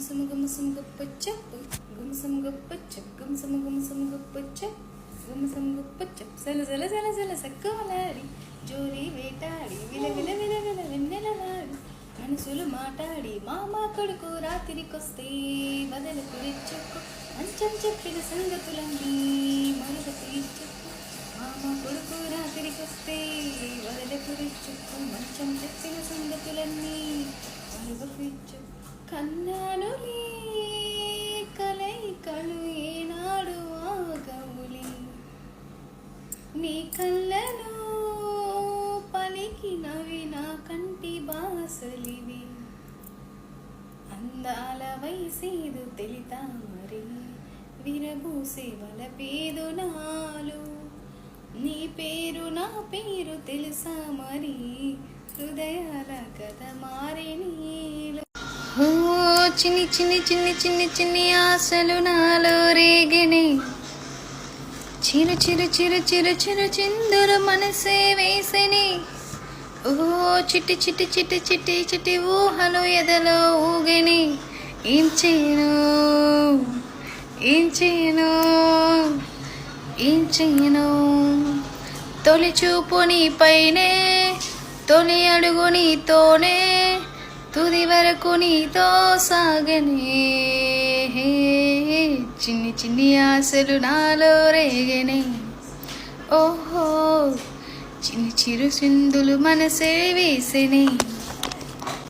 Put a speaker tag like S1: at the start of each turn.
S1: గుమసము గుమసము చెప్పు గుమసము గొప్పచ్చ గుమసము గుమసము గొప్పచ్చ గుమసము చెప్పు సెల సెల సెల సెల సక్కమలాడి జోరి వేటాడి విల విల విల విల వెన్నెలలాడి మనసులు మాట్లాడి మామ కొడుకు రాత్రికొస్తే బదలు కురిచెప్పు మంచం చెప్పిన సంగతులన్నీ మరొక తీర్చెప్పు మామ కొడుకు రాత్రికొస్తే వదల కురిచెప్పు మంచం చెప్పిన సంగతులన్నీ మరొక తీర్చెప్పు కన్నానులే కలయికలు ఏనాడు ఆగవులే నీ కళ్ళలో పలికినవి నా కంటి బాసలివి. అందాల వయసేదు తెలితా మరి విరబూసే వల పేదు నాలు. నీ పేరు నా పేరు తెలుసా మరి హృదయాల కథ మారిని చిన్ని చిన్ని చిన్ని చిన్ని చిన్ని ఆశలు నాలో రేగిని. చిరు చిరు చిరు చిరు చిరు చిందురు మనసే వేసిని. ఓ చిట్టి చిట్టి చిట్టి చిట్టి చిట్టి ఊహలు ఎదలో ఊగిని. ఏం చేయను? ఏం చేయను? ఏం చేయను? తొలి చూపు నీపైనే తొలి అడుగు నీతోనే తుది వరకు నీతో సాగనే. చిన్ని చిన్ని ఆశలు నాలో రేగనే. ఓహో చిన్ని చిరు సింధులు మనసే వేసనే.